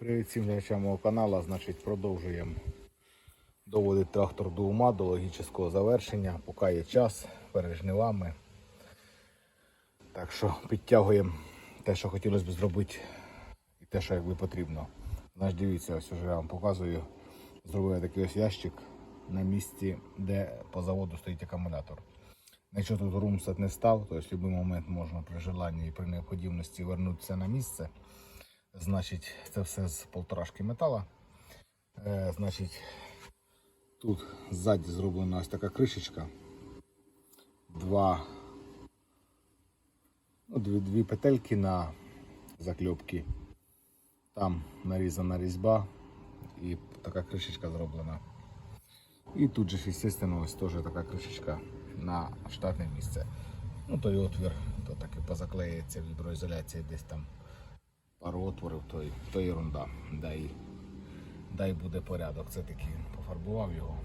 Привіт всім глядачам мого каналу. Значить, продовжуємо доводити трактор до ума, до логічного завершення. Поки є час перед жнивами. Так що підтягуємо те, що хотілося б зробити, і те, що якби потрібно. Значить, дивіться, ось вже я вам показую. Зробив я такий ось ящик на місці, де по заводу стоїть акумулятор. Якщо тут румсат не став, то в будь-який момент можна при желанні і при необхідності вернутися на місце. Значить, це все з полторашки метала. Е, значить, тут ззаді зроблена ось така кришечка. Два, ну, дві, дві петельки на закльопки. Там нарізана різьба і така кришечка зроблена. І тут же, звісно, ось теж така кришечка на штатне місце. Ну, той отвір, то таки позаклеїться віброізоляція десь там пару отворів, то, то ерунда. Дай, дай буде порядок. Це такий він пофарбував його.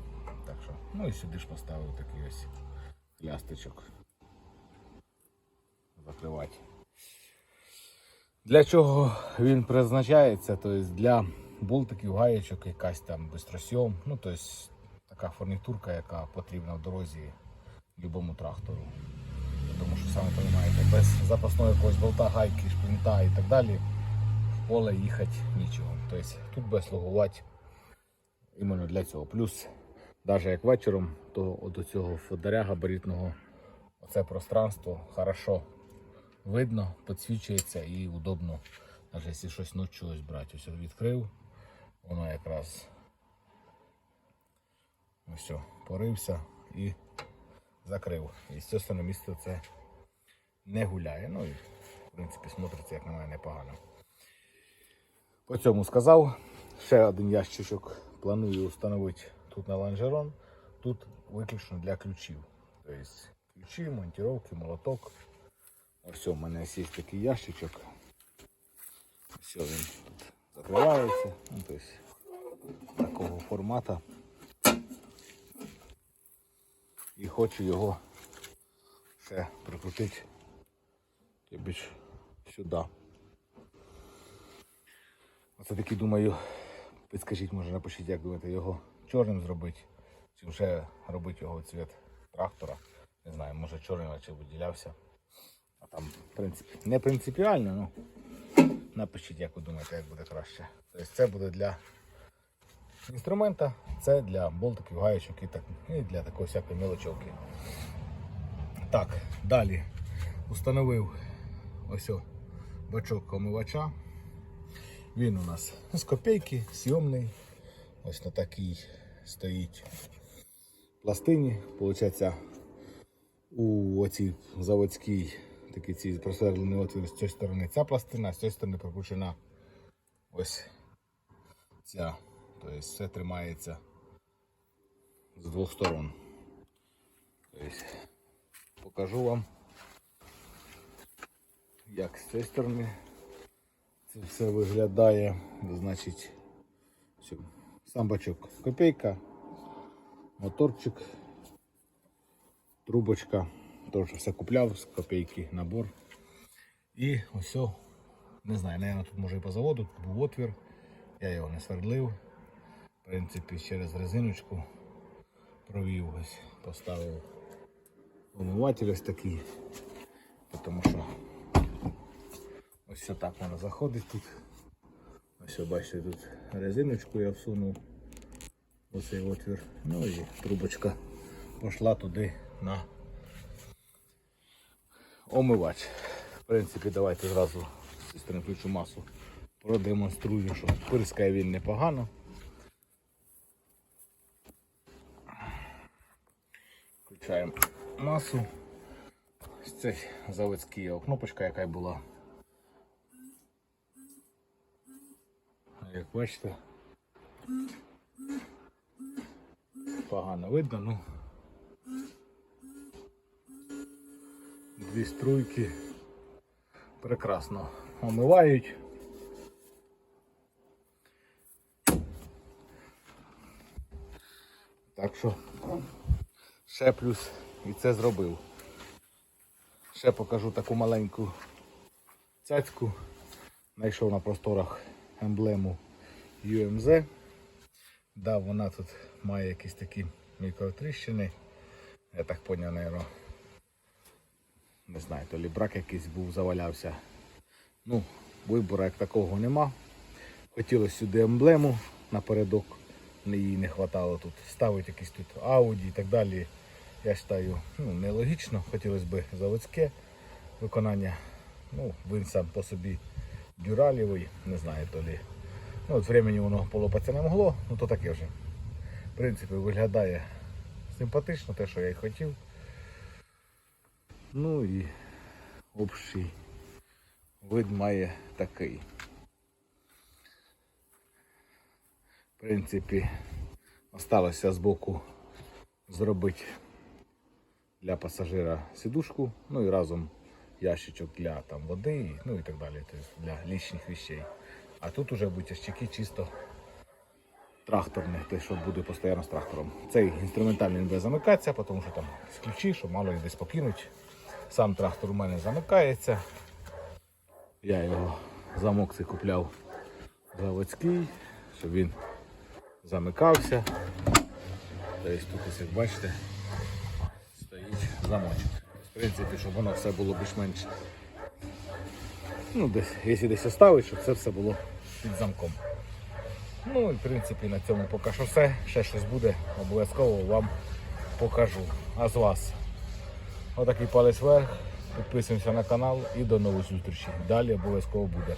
Так що, ну і сюди ж поставив такий ось лястичок. Закривати. Для чого він призначається? Тобто для болтиків, гаєчок, якась там бистросйом. Ну, тобто така фурнітурка, яка потрібна в дорозі любому трактору. Тому що самі розумієте, без запасного якогось болта, гайки, шплінта і так далі поле їхати нічого. Тобто тут буде слугувати іменно для цього. Плюс, навіть як вечором, то от цього фодаря габаритного оце пространство хорошо видно, підсвічується і удобно, навіть якщо щось ночі ось брати. Ось відкрив, воно якраз ось порився і закрив. І звісно, місце це не гуляє. Ну і в принципі смотриться, як на мене, непогано. По цьому сказав. Ще один ящичок планую встановити тут на лонжерон. Тут виключно для ключів. Тобто ключі, монтировки, молоток. Ось у мене є такий ящичок. Все, він тут закривається. Ну, тобто, такого формату. І хочу його ще прикрутити більш сюди. Оце таки думаю, підскажіть, може напишіть, як думаєте, його чорним зробити, чи вже робити його цвіт трактора. Не знаю, може чорним чи виділявся. А там, в принципі, не принципіально, ну напишіть, як ви думаєте, як буде краще. Тобто це буде для інструмента, це для болтиків, гаєчок і, так, і для такої всякої мелочовки. Так, далі установив ось бачок омивача. Він у нас з копійки, сйомний. Ось на такій стоїть пластині. Получається, у оцій заводській такий цій просверлений отвір з цієї сторони ця пластина, з цієї сторони прикручена ось ця. Тобто все тримається з двох сторон. Тобто, покажу вам, як з цієї сторони це все виглядає. Значить, сам бачок копійка, моторчик, трубочка. Теж все купляв з копійки набор. І ось, не знаю, наверное, тут може і по заводу, тут був отвір. Я його не свердлив. В принципі, через резиночку провів ось, поставив омиватель ось такий, тому що ось так воно заходить тут. Ось бачите, тут резиночку я всунув оцей отвір. Ну і трубочка пішла туди на омивач. В принципі, давайте зразу зі сторони масу продемонструю, що пирскає він непогано. Включаємо масу. Ось Це заводська кнопочка, яка була. Як бачите, погано видно, ну дві струйки прекрасно омивають. Так що ще плюс і це зробив. Ще покажу таку маленьку цяцьку. Знайшов на просторах емблему UMZ. Да, вона тут має якісь такі мікротріщини. Я так поняв, наверное, не знаю, то лі брак якийсь був, завалявся. Ну, вибору як такого нема. Хотілося сюди емблему напередок, її не вистачало тут. Ставити якісь тут ауді і так далі. Я вважаю, ну, нелогічно. Хотілося б заводське виконання. Ну, він сам по собі дюралєвий, не знаю то лі. Ну, от времени воно полопатися не могло, ну то таке вже. В принципі, виглядає симпатично, те, що я й хотів. Ну і общий вид має такий. В принципі, осталося збоку зробити для пасажира сідушку, ну і разом ящичок для там, води, ну і так далі, тобто для лічних вещей. А тут уже будуть чисто тракторні, те, що буде постійно з трактором. Цей інструментальний не буде замикатися, тому що там з ключі, що мало їх десь покинуть. Сам трактор у мене замикається. Я його замок цей купляв заводський, щоб він замикався. Тобто тут, ось, як бачите, стоїть замочок. В принципі, щоб воно все було більш-менш. Ну, десь, якщо десь оставить, щоб це все було під замком. Ну і в принципі на цьому поки що все. Ще щось буде, обов'язково вам покажу. А з вас отакий палець вверх. Підписуємося на канал і до нових зустрічей. Далі обов'язково буде.